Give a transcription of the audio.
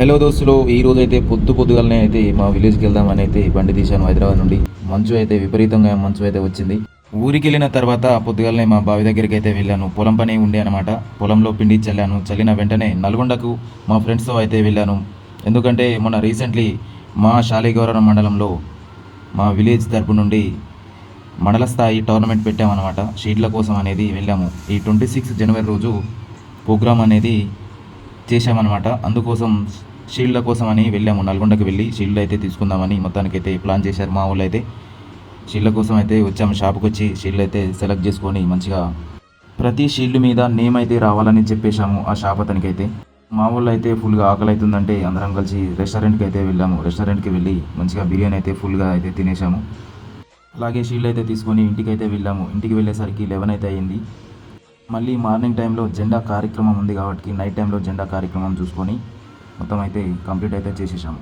Hello దోస్తులు ఈ రోజు అయితే పొద్దు పొద్దుగాలనే అయితే మా విలేజ్కి వెళ్దామని అయితే బండి తీశాను హైదరాబాద్ నుండి. మంచు అయితే విపరీతంగా మంచు అయితే వచ్చింది. ఊరికి వెళ్ళిన తర్వాత పొద్దుగాలనే మా బావి దగ్గరికి అయితే వెళ్ళాను. పొలం పని ఉండే అనమాట పొలంలో పిండి చల్లాను. చల్లిన వెంటనే నల్గొండకు మా ఫ్రెండ్స్తో అయితే వెళ్ళాను. ఎందుకంటే మొన్న రీసెంట్లీ మా శాలిగౌరవ మండలంలో మా విలేజ్ తరపు నుండి మండల స్థాయి టోర్నమెంట్ పెట్టామన్నమాట. షీట్ల కోసం అనేది వెళ్ళాము. ఈ ట్వంటీ సిక్స్ జనవరి రోజు ప్రోగ్రామ్ అనేది చేశామన్నమాట. అందుకోసం షీల్డ్ల కోసం అని వెళ్ళాము. నల్గొండకి వెళ్ళి షీల్డ్ అయితే తీసుకుందామని మొత్తానికి అయితే ప్లాన్ చేశారు మా వాళ్ళు అయితే. షీల్డ్ల కోసం అయితే వచ్చాము షాప్కి వచ్చి షీల్డ్ అయితే సెలెక్ట్ చేసుకొని మంచిగా ప్రతి షీల్డ్ మీద నేమ్ అయితే రావాలని చెప్పేశాము ఆ షాప్ అతనికి అయితే మా వాళ్ళు అయితే ఫుల్గా ఆకలి అవుతుందంటే అందరం కలిసి రెస్టారెంట్కి అయితే వెళ్ళాము. రెస్టారెంట్కి వెళ్ళి మంచిగా బిర్యానీ అయితే ఫుల్గా అయితే తినేసాము అలాగే షీల్డ్ అయితే తీసుకొని ఇంటికి అయితే వెళ్ళాము. ఇంటికి వెళ్ళేసరికి లెవెన్ అయితే అయింది. మళ్ళీ మార్నింగ్ టైంలో జెండా కార్యక్రమం ఉంది కాబట్టి నైట్ టైంలో జెండా కార్యక్రమం చూసుకొని మొత్తం అయితే కంప్లీట్ అయితే చేసేసాము.